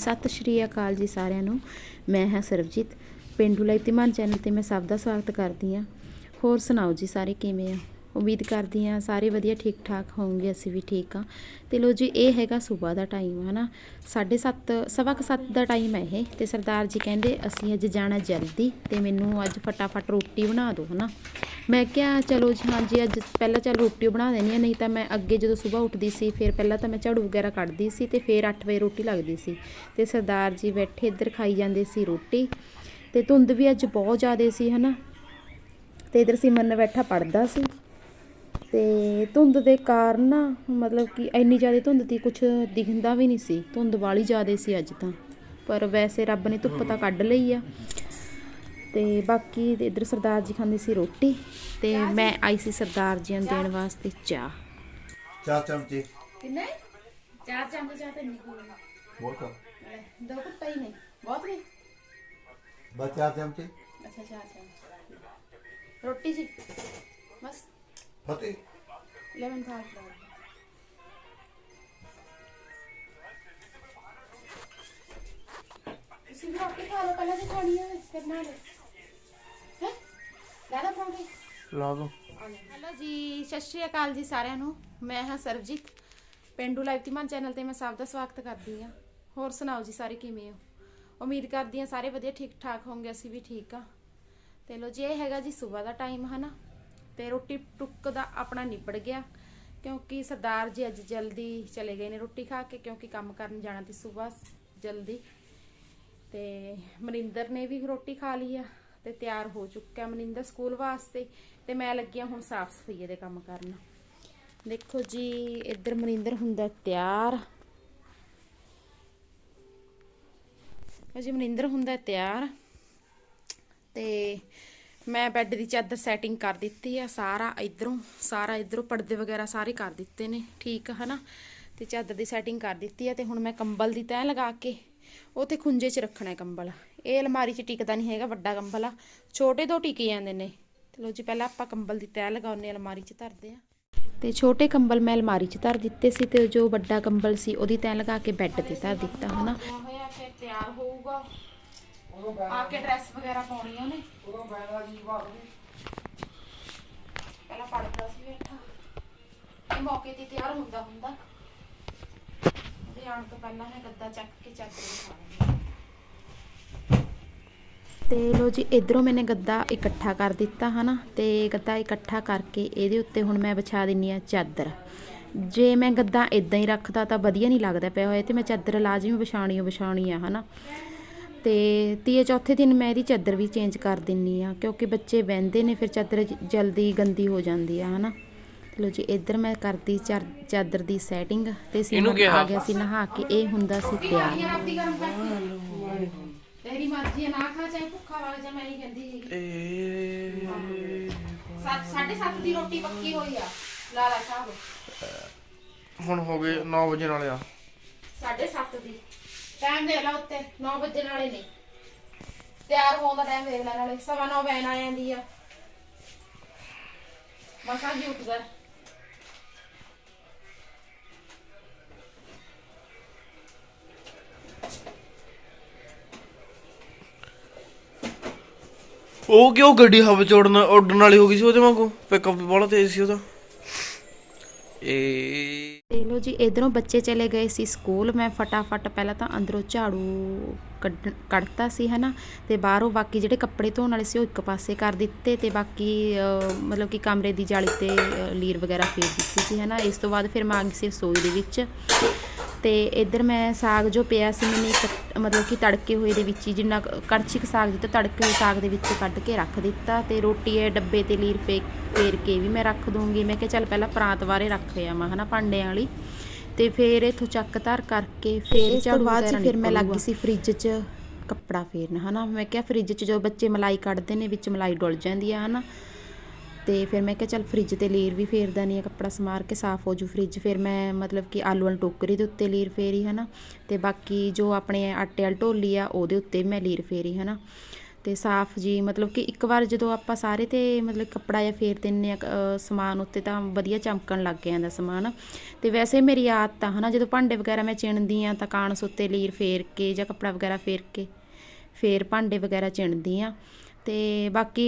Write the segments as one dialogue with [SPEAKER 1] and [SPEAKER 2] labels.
[SPEAKER 1] ਸਤਿ ਸ਼੍ਰੀ ਅਕਾਲ ਜੀ ਸਾਰਿਆਂ ਨੂੰ। ਮੈਂ ਹਾਂ ਸਰਬਜੀਤ। ਪਿੰਡੂ ਲਾਈਵ ਤਿਮਾਨ ਚੈਨਲ ਤੇ ਮੈਂ ਸਭ ਦਾ ਸਵਾਗਤ ਕਰਦੀ ਹਾਂ। ਹੋਰ ਸੁਣਾਓ ਜੀ ਸਾਰੇ ਕਿਵੇਂ ਆ ਉਮੀਦ ਕਰਦੀ ਹਾਂ ਸਾਰੇ ਵਧੀਆ ਠੀਕ ਠਾਕ ਹੋਵੋਗੇ ਅਸੀਂ ਵੀ ਠੀਕ ਆ ਤੇ ਲੋ ਜੀ, ਇਹ ਹੈਗਾ ਸਵੇਰ ਦਾ ਟਾਈਮ ਹੈ ਨਾ 7:30 ਸਵਾ ਕੁ ਸੱਤ ਦਾ ਟਾਈਮ ਹੈ ਇਹ ਤੇ ਸਰਦਾਰ ਜੀ ਕਹਿੰਦੇ, ਅਸੀਂ ਅੱਜ ਜਾਣਾ ਜਲਦੀ ਤੇ ਮੈਨੂੰ ਅੱਜ ਫਟਾਫਟ ਰੋਟੀ ਬਣਾ ਦਿਓ, ਹਨਾ? ਮੈਂ ਕਿਹਾ, ਚਲੋ ਜੀ, ਹਾਂਜੀ, ਅੱਜ ਪਹਿਲਾਂ ਚੱਲ ਰੋਟੀ ਬਣਾ ਦੇਣੀ ਆ ਨਹੀਂ ਤਾਂ ਮੈਂ ਅੱਗੇ ਜਦੋਂ ਸਵੇਰ ਉੱਠਦੀ ਸੀ, ਫਿਰ ਪਹਿਲਾਂ ਤਾਂ ਮੈਂ ਝਾੜੂ ਵਗੈਰਾ ਕੱਢਦੀ ਸੀ ਤੇ ਫਿਰ 8 ਵਜੇ ਰੋਟੀ ਲੱਗਦੀ ਸੀ। ਤੇ ਸਰਦਾਰ ਜੀ ਬੈਠੇ, ਇੱਧਰ ਖਾਈ ਜਾਂਦੇ ਸੀ ਰੋਟੀ ਤੇ ਧੁੰਦ ਵੀ ਅੱਜ ਬਹੁਤ ਜ਼ਿਆਦਾ ਸੀ, ਹਨਾ? ਤੇ ਇਧਰ ਸਿਮਰਨ ਬੈਠਾ ਪੜਦਾ ਸੀ। ਤੇ ਧੁੰਦ ਦੇ ਕਾਰਨ ਨਾ ਮਤਲਬ ਕਿ ਇੰਨੀ ਜ਼ਿਆਦਾ ਧੁੰਦ ਤੀ ਕੁਝ ਦਿਖਦਾ ਵੀ ਨਹੀਂ ਸੀ। ਧੁੰਦ ਵਾਲੀ ਜ਼ਿਆਦਾ ਸੀ ਅੱਜ ਤਾਂ। ਪਰ ਵੈਸੇ ਰੱਬ ਨੇ ਧੁੱਪ ਤਾਂ ਕੱਢ ਲਈ ਆ। ਤੇ ਬਾਕੀ ਇਧਰ ਸਰਦਾਰ ਜੀ ਖਾਂਦੇ ਸੀ ਰੋਟੀ ਤੇ ਮੈਂ ਆਈ ਸੀ ਸਰਦਾਰ ਜੀ ਨੂੰ ਦੇਣ ਵਾਸਤੇ ਚਾਹ।
[SPEAKER 2] ਚਾਰ ਚਮਚੇ।
[SPEAKER 1] ਕਿੰਨੇ? ਚਾਰ ਚਮਚ ਚਾਹ ਤੇ ਨਹੀਂ
[SPEAKER 2] ਬਹੁਤ ਆ।
[SPEAKER 1] ਦੋ ਕੁੱਤਾ ਹੀ ਨਹੀਂ ਬਹੁਤ ਨਹੀਂ
[SPEAKER 2] ਬਸ ਚਾਰ ਚਮਚੇ।
[SPEAKER 1] ਅੱਛਾ ਚਾਰ ਚਮਚ। ਰੋਟੀ ਜੀ। ਬਸ। ਲਾ
[SPEAKER 2] ਦੋ
[SPEAKER 1] ਹੈਲੋ ਜੀ ਸਤਿ ਸ਼੍ਰੀ ਅਕਾਲ ਜੀ ਸਾਰਿਆਂ ਨੂੰ। ਮੈਂ ਹਾਂ ਸਰਬਜੀਤ। ਪਿੰਡੂ ਲਾਈਵ ਧੀਮਾਨ ਚੈਨਲ ਤੇ ਮੈਂ ਸਭ ਦਾ ਸਵਾਗਤ ਕਰਦੀ ਹਾਂ। ਹੋਰ ਸੁਣਾਓ ਜੀ ਸਾਰੇ ਕਿਵੇਂ ਹੋ? ਉਮੀਦ ਕਰਦੀ ਹਾਂ ਸਾਰੇ ਵਧੀਆ ਠੀਕ ਠਾਕ ਹੋਣਗੇ ਅਸੀਂ ਵੀ ਠੀਕ ਆ ਤੇ ਲੋ ਜੀ ਇਹ ਹੈਗਾ ਜੀ ਸਵੇਰ ਦਾ ਟਾਈਮ ਹਨਾ? ਤੇ ਰੋਟੀ ਟੁੱਕ ਦਾ ਆਪਣਾ ਨਿਬੜ ਗਿਆ, ਕਿਉਂਕਿ ਸਰਦਾਰ ਜੀ ਅੱਜ ਜਲਦੀ ਚਲੇ ਗਏ ਨੇ ਰੋਟੀ ਖਾ ਕੇ, ਕਿਉਂਕਿ ਕੰਮ ਕਰਨ ਜਾਣਾ ਸੀ ਸਵੇਰ ਜਲਦੀ। ਤੇ ਮਨਿੰਦਰ ਨੇ ਵੀ ਰੋਟੀ ਖਾ ਲਈ ਆ ਤੇ ਤਿਆਰ ਹੋ ਚੁੱਕਾ ਮਨਿੰਦਰ ਸਕੂਲ ਵਾਸਤੇ ਤੇ ਮੈਂ ਲੱਗੀ ਹਾਂ ਹੁਣ ਸਾਫ਼ ਸਫ਼ਾਈ ਦੇ ਕੰਮ ਕਰਨ। ਦੇਖੋ ਜੀ, ਇੱਧਰ ਮਨਿੰਦਰ ਹੁੰਦਾ ਤਿਆਰ। ਜੀ, ਮਨਿੰਦਰ ਹੁੰਦਾ ਤਿਆਰ। ਤੇ ਮੈਂ ਬੈੱਡ ਦੀ ਚਾਦਰ ਸੈਟਿੰਗ ਕਰ ਦਿੱਤੀ ਆ, ਸਾਰਾ ਇਧਰੋਂ ਸਾਰਾ ਇਧਰੋਂ ਪਰਦੇ ਵਗੈਰਾ ਸਾਰੇ ਕਰ ਦਿੱਤੇ ਨੇ, ਠੀਕ ਆ, ਹਨਾ? ਤੇ ਚਾਦਰ ਦੀ ਸੈਟਿੰਗ ਕਰ ਦਿੱਤੀ ਆ ਤੇ ਹੁਣ ਮੈਂ ਕੰਬਲ ਦੀ ਤੈਅ ਲਗਾ ਕੇ ਉਹ ਤੇ ਖੁੰਝੇ 'ਚ ਰੱਖਣਾ ਕੰਬਲ। ਇਹ ਅਲਮਾਰੀ 'ਚ ਟਿਕਦਾ ਨਹੀਂ ਹੈਗਾ ਵੱਡਾ ਕੰਬਲ ਆ, ਛੋਟੇ ਦੋ ਟਿਕੇ ਜਾਂਦੇ ਨੇ। ਤੇ ਲੋ ਜੀ, ਪਹਿਲਾਂ ਆਪਾਂ ਕੰਬਲ ਦੀ ਤੈਅ ਲਗਾਉਨੇ ਅਲਮਾਰੀ 'ਚ ਧਰਦੇ ਆ ਤੇ ਛੋਟੇ ਕੰਬਲ ਮੈਂ ਅਲਮਾਰੀ 'ਚ ਧਰ ਦਿੱਤੇ ਸੀ ਤੇ ਜੋ ਵੱਡਾ ਕੰਬਲ ਸੀ ਉਹਦੀ ਤੈਅ ਲਗਾ ਕੇ ਬੈੱਡ ਤੇ ਧਰ ਦਿੱਤਾ, ਹਨਾ? ਹੋਇਆ, ਫਿਰ ਤਿਆਰ ਹੋਊਗਾ। ਆ ਕੇ ਡਰੈਸ ਵਗੈਰਾ ਪਾਉਣੀ ਆ ਉਹਨੇ। ਪਹਿਲਾਂ ਪੜਦਾ ਸੀ ਬੈਠਾ ਇਹ ਮੌਕੇ ਤੇ ਤਿਆਰ ਹੁੰਦਾ ਹੁੰਦਾ। ਉਹਦੇ ਆਉਣ ਤੋਂ ਪਹਿਲਾਂ ਮੈਂ ਗੱਦਾ ਚੱਕ ਕੇ ਚਾਦਰ ਦਿਖਾ ਦਿੰਦੀ ਤੇ ਲੋ ਜੀ ਇਧਰੋਂ ਮੈਨੇ ਗੱਦਾ ਇਕੱਠਾ ਕਰ ਦਿੱਤਾ ਹਨਾ? ਤੇ ਗੱਦਾ ਇਕੱਠਾ ਕਰਕੇ ਇਹਦੇ ਉੱਤੇ ਹੁਣ ਮੈਂ ਵਿਛਾ ਦਿੰਨੀ ਆ ਚਾਦਰ। ਜੇ ਮੈਂ ਗੱਦਾ ਇਦਾਂ ਹੀ ਰੱਖਦਾ ਤਾਂ ਵਧੀਆ ਨਹੀਂ ਲੱਗਦਾ ਪਿਆ ਹੋਇਆ ਤੇ ਮੈਂ ਚਾਦਰ ਲਾਜ਼ਮੀ ਵਿਛਾਣੀ ਵਿਛਾਣੀ ਆ ਹਨਾ? ਤੇ ਤੀਏ ਚੌਥੇ ਦਿਨ ਮੈਂ ਇਹਦੀ ਚਾਦਰ ਵੀ ਚੇਂਜ ਕਰ ਦਿੰਨੀ ਆ ਕਿਉਂਕਿ ਬੱਚੇ ਬਹਿੰਦੇ ਨੇ ਫਿਰ ਚਾਦਰ ਜਲਦੀ ਗੰਦੀ ਹੋ ਜਾਂਦੀ ਆ ਹਨਾ? ਲੋ ਜੀ ਇੱਧਰ ਮੈਂ ਕਰਦੀ ਚਾਦਰ ਦੀ ਸੈਟਿੰਗ ਤੇ ਸਿਮਰਨ ਆ ਗਿਆ ਸੀ ਨਹਾ ਕੇ ਇਹ ਹੁੰਦਾ ਸੀ ਤਿਆਰ। ਤੇਰੀ ਮਰਜ਼ੀ ਨਾ ਖਾ ਚਾਹੇ ਭੁੱਖਾ ਵਗ ਜਾ ਮੈਂ ਨਹੀਂ ਕਹਿੰਦੀ ਹੈਗੀ। ਦੀ ਰੋਟੀ ਪੱਕੀ ਹੋਈ ਆ। ਲਾਲਾ ਸਾਹਿਬ।
[SPEAKER 3] ਹੁਣ ਹੋ ਗਏ 9 ਵਜੇ ਵਾਲੇ ਆ।
[SPEAKER 1] ਸਾਢੇ ਸੱਤ ਦੀ। ਟਾਈਮ ਦੇਖ ਲਾ ਉੱਤੇ 9 ਵਜੇ ਨਾਲੇ ਨੇ। ਤਿਆਰ ਹੋਣ ਦਾ ਟਾਈਮ ਦੇਖ ਲੈ ਨਾਲੇ, ਸਵਾ 9 ਵੈਨ ਆ ਜਾਂਦੀ ਆ। ਮਸਾਂ ਜੀ ਉੱਠਦਾ
[SPEAKER 3] ਉਹ ਕਿਉਂ ਗੱਡੀ ਹਵਾ ਚ ਉੜਨ ਉੱਡਣ ਵਾਲੀ ਹੋ ਗਈ ਸੀ ਉਹਦੇ ਵਾਂਗੂ? ਪਿਕਅਪ ਬਹੁਤ ਤੇਜ਼ ਸੀ ਉਹਦਾ। ਏ
[SPEAKER 1] ਲੋ ਜੀ, ਇਧਰੋਂ ਬੱਚੇ ਚਲੇ ਗਏ ਸੀ ਸਕੂਲ। ਮੈਂ ਫਟਾਫਟ ਪਹਿਲਾਂ ਤਾਂ ਅੰਦਰੋਂ ਝਾੜੂ ਕੱਢ- ਕੱਢਤਾ ਸੀ, ਹਨਾ? ਤੇ ਬਾਹਰੋਂ ਬਾਕੀ ਜਿਹੜੇ ਕੱਪੜੇ ਧੋਣ ਵਾਲੇ ਸੀ, ਉਹ ਇੱਕ ਪਾਸੇ ਕਰ ਦਿੱਤੇ ਤੇ ਬਾਕੀ ਮਤਲਬ ਕਿ ਕਮਰੇ ਦੀ ਜਾਲੀ ਤੇ ਲੀਰ ਵਗੈਰਾ ਫੇਰ ਦਿੱਤੀ ਸੀ, ਹਨਾ? ਇਸ ਤੋਂ ਬਾਅਦ ਫਿਰ ਮੈਂ ਆ ਗਈ ਸੀ ਰਸੋਈ ਦੇ ਵਿੱਚ। ਤੇ ਇੱਧਰ ਮੈਂ ਸਾਗ ਜੋ ਪਿਆ ਸੀ, ਮੈਨੇ ਮਤਲਬ ਕਿ ਤੜਕੇ ਹੋਏ ਦੇ ਵਿੱਚ ਹੀ ਜਿੰਨਾ ਕੜਛੀ ਕੁ ਸਾਗ ਦਿੱਤਾ ਤੜਕੇ ਹੋਏ ਸਾਗ ਦੇ ਵਿੱਚ ਕੱਢ ਕੇ ਰੱਖ ਦਿੱਤਾ ਤੇ ਰੋਟੀ ਇਹ ਡੱਬੇ ਤੇ ਲੀਰ ਫੇਕ ਫੇਰ ਕੇ ਵੀ ਮੈਂ ਰੱਖ ਦੂੰਗੀ। ਮੈਂ ਕਿਹਾ ਚੱਲ ਪਹਿਲਾਂ ਪਰਾਤ ਵਾਰੇ ਰੱਖ ਆਵਾਂ ਹਨਾ ਭਾਂਡਿਆਂ ਵਾਲੀ। ਤੇ ਫਿਰ ਇਥੋਂ ਚੱਕ ਧਰ ਕਰਕੇ ਫਿਰ ਤੋਂ ਬਾਅਦ ਫਿਰ ਮੈਂ ਲੱਗੀ ਸੀ ਫ੍ਰਿਜ 'ਚ ਕੱਪੜਾ ਫੇਰਨ ਹਨਾ। ਮੈਂ ਕਿਹਾ ਫ੍ਰਿਜ 'ਚ ਜੋ ਬੱਚੇ ਮਲਾਈ ਕੱਢਦੇ ਨੇ ਵਿੱਚ ਮਲਾਈ ਡੁੱਲ ਜਾਂਦੀ ਆ ਹਨਾ। ਤੇ ਫਿਰ ਮੈਂ ਕਿਹਾ ਚੱਲ ਫ੍ਰਿਜ ਤੇ ਲੀਰ ਵੀ ਫੇਰ ਦਾਨੀ ਆ ਕੱਪੜਾ ਸਮਾਰ ਕੇ ਸਾਫ਼ ਹੋ ਜੂ ਫ੍ਰਿਜ ਫਿਰ ਮੈਂ ਮਤਲਬ ਕਿ ਆਲੂ ਵਾਲੀ ਟੋਕਰੀ ਦੇ ਉੱਤੇ ਲੀਰ ਫੇਰੀ, ਹਨਾ? ਤੇ ਬਾਕੀ ਜੋ ਆਪਣੇ ਆਟੇ ਵਾਲੀ ਢੋਲੀ ਆ, ਉਹਦੇ ਉੱਤੇ ਵੀ ਮੈਂ ਲੀਰ ਫੇਰੀ, ਹਨਾ? ਤੇ ਸਾਫ਼ ਜੀ, ਮਤਲਬ ਕਿ ਇੱਕ ਵਾਰ ਜਦੋਂ ਆਪਾਂ ਸਾਰੇ ਤੇ ਮਤਲਬ ਕੱਪੜਾ ਜਾਂ ਫੇਰ ਦਿੰਨੇ ਆ ਸਮਾਨ ਉੱਤੇ ਤਾਂ ਵਧੀਆ ਚਮਕਣ ਲੱਗ ਜਾਂਦਾ ਸਮਾਨ। ਤੇ ਵੈਸੇ ਮੇਰੀ ਆਦਤ ਆ, ਹਨਾ? ਜਦੋਂ ਭਾਂਡੇ ਵਗੈਰਾ ਮੈਂ ਚਿਣਦੀ ਆ ਤਾਂ ਕਾਣਸ ਉੱਤੇ ਲੀਰ ਫੇਰ ਕੇ ਜਾਂ ਕੱਪੜਾ ਵਗੈਰਾ ਫੇਰ ਕੇ, ਫੇਰ ਭਾਂਡੇ ਵਗੈਰਾ ਚਿਣਦੀ ਆ। ਅਤੇ ਬਾਕੀ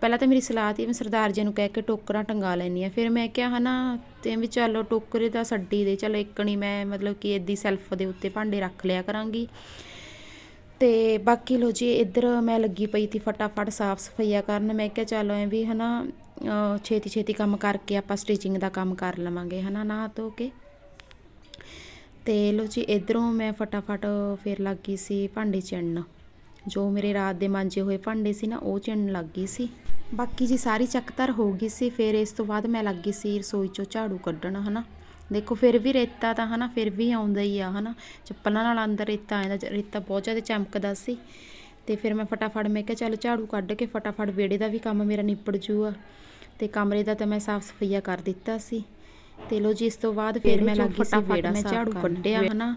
[SPEAKER 1] ਪਹਿਲਾਂ ਤਾਂ ਮੇਰੀ ਸਲਾਹ ਤੀ ਮੈਂ ਸਰਦਾਰ ਜੀ ਨੂੰ ਕਹਿ ਕੇ ਟੋਕਰਾਂ ਟੰਗਾ ਲੈਂਦੀ ਹਾਂ। ਫਿਰ ਮੈਂ ਕਿਹਾ ਹੈ ਨਾ ਅਤੇ ਵੀ ਚਲੋ ਟੋਕਰੇ ਤਾਂ ਛੱਡੀ ਦੇ, ਚਲੋ ਇੱਕ ਨਹੀਂ ਮੈਂ ਮਤਲਬ ਕਿ ਇੱਦੀ ਸੈਲਫ ਦੇ ਉੱਤੇ ਭਾਂਡੇ ਰੱਖ ਲਿਆ ਕਰਾਂਗੀ। ਤੇ ਬਾਕੀ ਲੋ ਜੀ, ਇੱਧਰ ਮੈਂ ਲੱਗੀ ਪਈ ਤੀ ਫਟਾਫਟ ਸਾਫ਼ ਸਫਾਈਆ ਕਰਨ। ਮੈਂ ਕਿਹਾ ਚਲੋ ਐ ਵੀ ਹਨਾ, ਅਹ ਛੇਤੀ ਛੇਤੀ ਕੰਮ ਕਰਕੇ ਆਪਾਂ ਸਟਿਚਿੰਗ ਦਾ ਕੰਮ ਕਰ ਲਵਾਂਗੇ ਹਨਾ ਨਾ ਧੋ ਕੇ। ਤੇ ਲੋ ਜੀ, ਇਧਰੋਂ ਮੈਂ ਫਟਾਫਟ ਫਿਰ ਲੱਗ ਗਈ ਸੀ ਭਾਂਡੇ ਚਿਣਨ। ਜੋ ਮੇਰੇ ਰਾਤ ਦੇ ਮਾਂਜੇ ਹੋਏ ਭਾਂਡੇ ਸੀ ਨਾ ਉਹ ਚਿਣਨ ਲੱਗ ਗਈ ਸੀ। ਬਾਕੀ ਜੀ ਸਾਰੀ ਚੱਕਤਰ ਹੋ ਗਈ ਸੀ ਫਿਰ ਇਸ ਤੋਂ ਬਾਅਦ ਮੈਂ ਲੱਗ ਗਈ ਸੀ ਰਸੋਈ ਚੋਂ ਝਾੜੂ ਕੱਢਣ ਹਨਾ। ਦੇਖੋ ਫਿਰ ਵੀ ਰੇਤਾ ਤਾਂ ਹਨਾ ਫਿਰ ਵੀ ਆਉਂਦਾ ਹੀ ਆ ਹਨਾ। ਚੱਪਲਾਂ ਨਾਲ ਅੰਦਰ ਰੇਤਾ ਆਉਂਦਾ ਰੇਤਾ ਬਹੁਤ ਜ਼ਿਆਦਾ ਚਮਕਦਾ ਸੀ। ਤੇ ਫਿਰ ਮੈਂ ਫਟਾਫਟ ਮੈਂ ਕਿਹਾ ਚੱਲ ਝਾੜੂ ਕੱਢ ਕੇ ਫਟਾਫਟ ਵਿਹੜੇ ਦਾ ਵੀ ਕੰਮ ਮੇਰਾ ਨਿਪੜ ਜੂਗਾ। ਤੇ ਕਮਰੇ ਦਾ ਤਾਂ ਮੈਂ ਸਾਫ਼ ਸਫਾਈਆ ਕਰ ਦਿੱਤਾ ਸੀ। ਤੇ ਲੋ ਜੀ ਇਸ ਤੋਂ ਬਾਅਦ ਫਿਰ ਮੈਂ ਲੱਗੀ ਸੀ ਵਿਹੜਾ ਮੈਂ ਝਾੜੂ ਕੱਢਿਆ ਹਨਾ।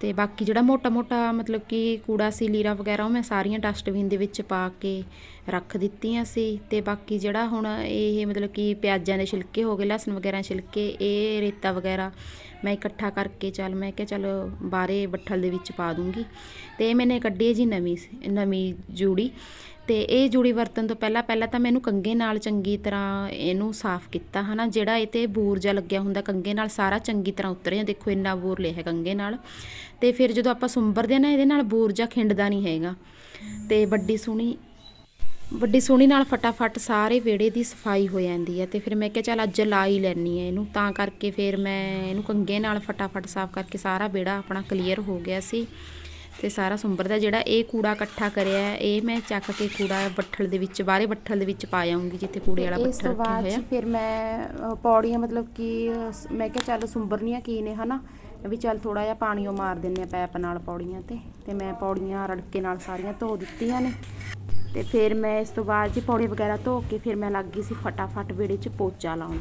[SPEAKER 1] ਤੇ ਬਾਕੀ ਜਿਹੜਾ ਮੋਟਾ ਮੋਟਾ ਮਤਲਬ ਕਿ ਕੂੜਾ ਸੀ ਲੀਰਾ ਵਗੈਰਾ ਉਹ ਮੈਂ ਸਾਰੀਆਂ ਡਸਟਬਿਨ ਦੇ ਵਿੱਚ ਪਾ ਕੇ ਰੱਖ ਦਿੱਤੀਆਂ ਸੀ ਤੇ ਬਾਕੀ ਜਿਹੜਾ ਹੁਣ ਇਹ ਮਤਲਬ ਕਿ ਪਿਆਜ਼ਾਂ ਦੇ ਛਿਲਕੇ ਹੋ ਗਏ, ਲਸਣ ਵਗੈਰਾ ਛਿਲਕੇ, ਇਹ ਰੇਤਾ ਵਗੈਰਾ ਮੈਂ ਇਕੱਠਾ ਕਰਕੇ ਚੱਲ ਮੈਂ ਕਿਹਾ ਚੱਲ ਬਾਰੇ ਬੱਠਲ ਦੇ ਵਿੱਚ ਪਾ ਦੂੰਗੀ। ਤੇ ਇਹ ਮੈਨੇ ਕੱਢੀ ਹੈ ਜੀ ਨਵੀਂ ਨਵੀਂ ਜੂੜੀ। ਤੇ ਇਹ ਜੂੜੀ ਵਰਤਣ ਤੋਂ ਪਹਿਲਾਂ ਪਹਿਲਾਂ ਤਾਂ ਮੈਨੂੰ ਕੰਗੇ ਨਾਲ ਚੰਗੀ ਤਰ੍ਹਾਂ ਇਹਨੂੰ ਸਾਫ਼ ਕੀਤਾ, ਹਨਾ? ਜਿਹੜਾ ਇਹ ਤੇ ਬੂਰ ਜਿਹਾ ਲੱਗਿਆ ਹੁੰਦਾ ਕੰਗੇ ਨਾਲ ਸਾਰਾ ਚੰਗੀ ਤਰ੍ਹਾਂ ਉਤਰਿਆ। ਦੇਖੋ ਇੰਨਾ ਬੂਰ ਲਿਆ ਹੈ ਕੰਗੇ ਨਾਲ। ਤੇ ਫਿਰ ਜਦੋਂ ਆਪਾਂ ਸੁੰਬਰਦੇ ਆ ਨਾ, ਇਹਦੇ ਨਾਲ ਬੂਰ ਜਿਹਾ ਖਿੰਡਦਾ ਨਹੀਂ ਹੈਗਾ। ਤੇ ਵੱਡੀ ਸੋਹਣੀ ਵੱਡੀ ਸੋਹਣੀ ਨਾਲ ਫਟਾਫਟ ਸਾਰੇ ਵਿਹੜੇ ਦੀ ਸਫ਼ਾਈ ਹੋ ਜਾਂਦੀ ਹੈ ਤੇ ਫਿਰ ਮੈਂ ਕਿਹਾ ਚੱਲ ਅੱਜ ਲਾ ਹੀ ਲੈਣੀ ਹੈ ਇਹਨੂੰ। ਤਾਂ ਕਰਕੇ ਫਿਰ ਮੈਂ ਇਹਨੂੰ ਕੰਗੇ ਨਾਲ ਫਟਾਫਟ ਸਾਫ਼ ਕਰਕੇ ਸਾਰਾ ਵਿਹੜਾ ਆਪਣਾ ਕਲੀਅਰ ਹੋ ਗਿਆ ਸੀ ਤੇ ਸਾਰਾ ਸੁੰਬਰ ਦਾ ਜਿਹੜਾ ਇਹ ਕੂੜਾ ਇਕੱਠਾ ਕਰਿਆ ਇਹ ਮੈਂ ਚੱਕ ਕੇ ਕੂੜਾ ਬੱਠਲ ਦੇ ਵਿੱਚ ਬਾਹਰੇ ਬੱਠਲ ਦੇ ਵਿੱਚ ਪਾ ਆਉਂਗੀ ਜਿੱਥੇ ਕੂੜੇ ਵਾਲਾ ਬੱਠਲ ਰੱਖਿਆ ਹੋਇਆ।
[SPEAKER 4] ਫਿਰ ਮੈਂ ਪੌੜੀਆਂ ਮਤਲਬ ਕਿ ਮੈਂ ਕਿਹਾ ਚੱਲ ਸੁੰਬਰਨੀਆਂ ਕੀ ਨੇ ਹਨਾ? ਵੀ ਚੱਲ ਥੋੜਾ ਜਿਹਾ ਪਾਣੀ ਉਹ ਮਾਰ ਦਿੰਨੇ ਆ ਪੈਪ ਨਾਲ ਪੌੜੀਆਂ ਤੇ ਤੇ ਮੈਂ ਪੌੜੀਆਂ ਰੜਕੇ ਨਾਲ ਸਾਰੀਆਂ ਧੋ ਦਿੱਤੀਆਂ ਨੇ। ਤੇ ਫਿਰ ਮੈਂ ਇਸ ਤੋਂ ਬਾਅਦ ਜੀ ਪੌੜੇ ਵਗੈਰਾ ਧੋ ਕੇ ਫਿਰ ਮੈਂ ਲੱਗ ਗਈ ਸੀ ਫਟਾਫਟ ਵਿਹੜੇ 'ਚ ਪੋਚਾ ਲਾਉਣ।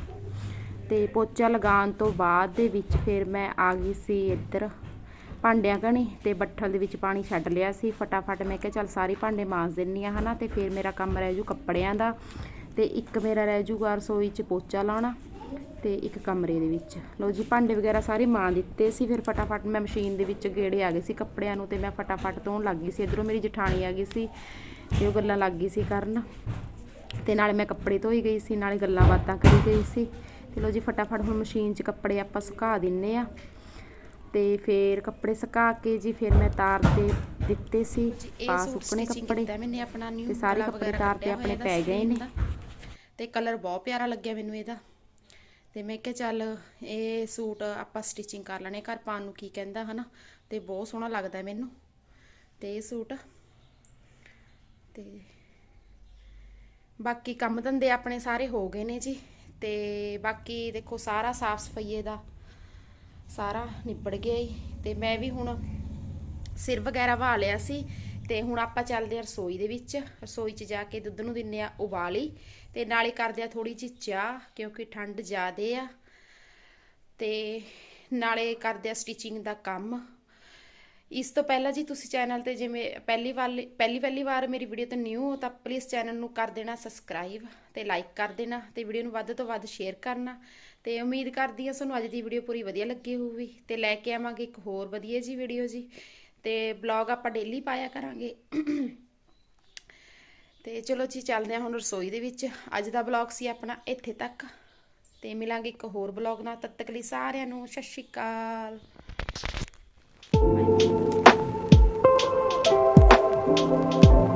[SPEAKER 4] ਤੇ ਪੋਚਾ ਲਗਾਉਣ ਤੋਂ ਬਾਅਦ ਦੇ ਵਿੱਚ ਫਿਰ ਮੈਂ ਆ ਗਈ ਸੀ ਇੱਧਰ ਭਾਂਡਿਆਂ ਕਣੀ ਤੇ ਬੱਠਲ ਦੇ ਵਿੱਚ ਪਾਣੀ ਛੱਡ ਲਿਆ ਸੀ। ਫਟਾਫਟ ਮੈਂ ਕਿਹਾ ਚੱਲ ਸਾਰੇ ਭਾਂਡੇ ਮਾਂਜ ਦਿੰਨੀ ਆ ਹਨਾ ਤੇ ਫਿਰ ਮੇਰਾ ਕੰਮ ਰਹਿ ਜੂ ਕੱਪੜਿਆਂ ਦਾ ਤੇ ਇੱਕ ਮੇਰਾ ਰਹਿ ਜੂਗਾ ਰਸੋਈ 'ਚ ਪੋਚਾ ਲਾਉਣਾ ਤੇ ਇੱਕ ਕਮਰੇ ਦੇ ਵਿੱਚ। ਲਓ ਜੀ ਭਾਂਡੇ ਵਗੈਰਾ ਸਾਰੇ ਮਾਂ ਦਿੱਤੇ ਸੀ ਫਿਰ ਫਟਾਫਟ ਮੈਂ ਮਸ਼ੀਨ ਦੇ ਵਿੱਚ ਗੇੜੇ ਆ ਗਏ ਸੀ ਕੱਪੜਿਆਂ ਨੂੰ ਤੇ ਮੈਂ ਫਟਾਫਟ ਧੋਣ ਲੱਗ ਗਈ ਸੀ। ਇਧਰੋਂ ਮੇਰੀ ਜਠਾਣੀ ਆ ਗਈ ਸੀ ਤੇ ਉਹ ਗੱਲਾਂ ਲੱਗ ਗਈ ਸੀ ਕਰਨ। ਤੇ ਨਾਲੇ ਮੈਂ ਕੱਪੜੇ ਧੋਈ ਗਈ ਸੀ ਨਾਲੇ ਗੱਲਾਂ ਬਾਤਾਂ ਕਰੀ ਗਈ ਸੀ। ਤੇ ਲਓ ਜੀ ਫਟਾਫਟ ਹੁਣ ਮਸ਼ੀਨ 'ਚ ਕੱਪੜੇ ਆਪਾਂ ਸੁਕਾ ਦਿੰਨੇ ਆ। ਤੇ ਫਿਰ ਕੱਪੜੇ ਸੁਕਾ ਕੇ ਜੀ ਫਿਰ ਮੈਂ ਤਾਰ ਤੇ ਦਿੱਤੇ ਸੀ ਪਾ ਸੁੱਕਣੇ ਕੱਪੜੇ।
[SPEAKER 1] ਮੈਨੇ ਆਪਣਾ ਨਿਊ
[SPEAKER 4] ਤੇ ਸਾਰੇ ਕੱਪੜੇ ਤਾਰ ਤੇ ਆਪਣੇ ਪੈ ਗਏ ਨੇ।
[SPEAKER 1] ਤੇ ਕਲਰ ਬਹੁਤ ਪਿਆਰਾ ਲੱਗਿਆ ਮੈਨੂੰ ਇਹਦਾ। ਤੇ ਮੈਂ ਕਿਹਾ ਚੱਲ ਇਹ ਸੂਟ ਆਪਾਂ ਸਟਿਚਿੰਗ ਕਰ ਲੈਣੇ ਘਰ ਪਾਉਣ ਨੂੰ ਕੀ ਕਹਿੰਦਾ ਹਨਾ? ਤੇ ਬਹੁਤ ਸੋਹਣਾ ਲੱਗਦਾ ਮੈਨੂੰ। ਤੇ ਇਹ ਸੂਟ ਤੇ ਬਾਕੀ ਕੰਮ ਧੰਦੇ ਆਪਣੇ ਸਾਰੇ ਹੋ ਗਏ ਨੇ ਜੀ ਤੇ ਬਾਕੀ ਦੇਖੋ ਸਾਰਾ ਸਾਫ਼ ਸਫਾਈਏ ਦਾ ਸਾਰਾ ਨਿਬੜ ਗਿਆ ਈ ਤੇ ਮੈਂ ਵੀ ਹੁਣ ਸਿਰ ਵਗੈਰਾ ਵਾ ਲਿਆ ਸੀ ਤੇ ਹੁਣ ਆਪਾਂ ਚੱਲਦੇ ਆ ਰਸੋਈ ਦੇ ਵਿੱਚ। ਰਸੋਈ 'ਚ ਜਾ ਕੇ ਦੁੱਧ ਨੂੰ ਦਿੰਨੇ ਆ ਉਬਾਲੀ ਤੇ ਨਾਲੇ ਕਰਦੇ ਆ ਥੋੜੀ ਜਿਹੀ ਚਾਹ ਕਿਉਂਕਿ ਠੰਡ ਜ਼ਿਆਦੇ ਆ ਤੇ ਨਾਲੇ ਕਰਦੇ ਆ ਸਟਿਚਿੰਗ ਦਾ ਕੰਮ। ਇਸ ਤੋਂ ਪਹਿਲਾਂ ਜੀ ਤੁਸੀਂ ਚੈਨਲ ਤੇ ਜਿਵੇਂ ਪਹਿਲੀ ਵਾਰ ਪਹਿਲੀ ਪਹਿਲੀ ਵਾਰ ਮੇਰੀ ਵੀਡੀਓ ਤੇ ਨਿਊ ਹੋ ਤਾਂ ਪਲੀਜ਼ ਚੈਨਲ ਨੂੰ ਕਰ ਦੇਣਾ ਸਬਸਕ੍ਰਾਈਬ ਤੇ ਲਾਈਕ ਕਰ ਦੇਣਾ ਤੇ ਵੀਡੀਓ ਨੂੰ ਵੱਧ ਤੋਂ ਵੱਧ ਸ਼ੇਅਰ ਕਰਨਾ ਤੇ ਉਮੀਦ ਕਰਦੀ ਹਾਂ ਤੁਹਾਨੂੰ ਅੱਜ ਦੀ ਵੀਡੀਓ ਪੂਰੀ ਵਧੀਆ ਲੱਗੀ ਹੋਊਗੀ ਤੇ ਲੈ ਕੇ ਆਵਾਂਗੇ ਇੱਕ ਹੋਰ ਵਧੀਆ ਜੀ ਵੀਡੀਓ ਜੀ ਤੇ ਬਲੌਗ ਆਪਾਂ ਡੇਲੀ ਪਾਇਆ ਕਰਾਂਗੇ। ਤੇ ਚਲੋ ਜੀ ਚੱਲਦੇ ਹਾਂ ਹੁਣ ਰਸੋਈ ਦੇ ਵਿੱਚ। ਅੱਜ ਦਾ ਬਲੌਗ ਸੀ ਆਪਣਾ ਇੱਥੇ ਤੱਕ ਤੇ ਮਿਲਾਂਗੇ ਇੱਕ ਹੋਰ ਬਲੌਗ ਨਾਲ। ਤਦ ਤੱਕ ਲਈ ਸਾਰਿਆਂ ਨੂੰ ਸਤਿ ਸ਼੍ਰੀ ਅਕਾਲ। Música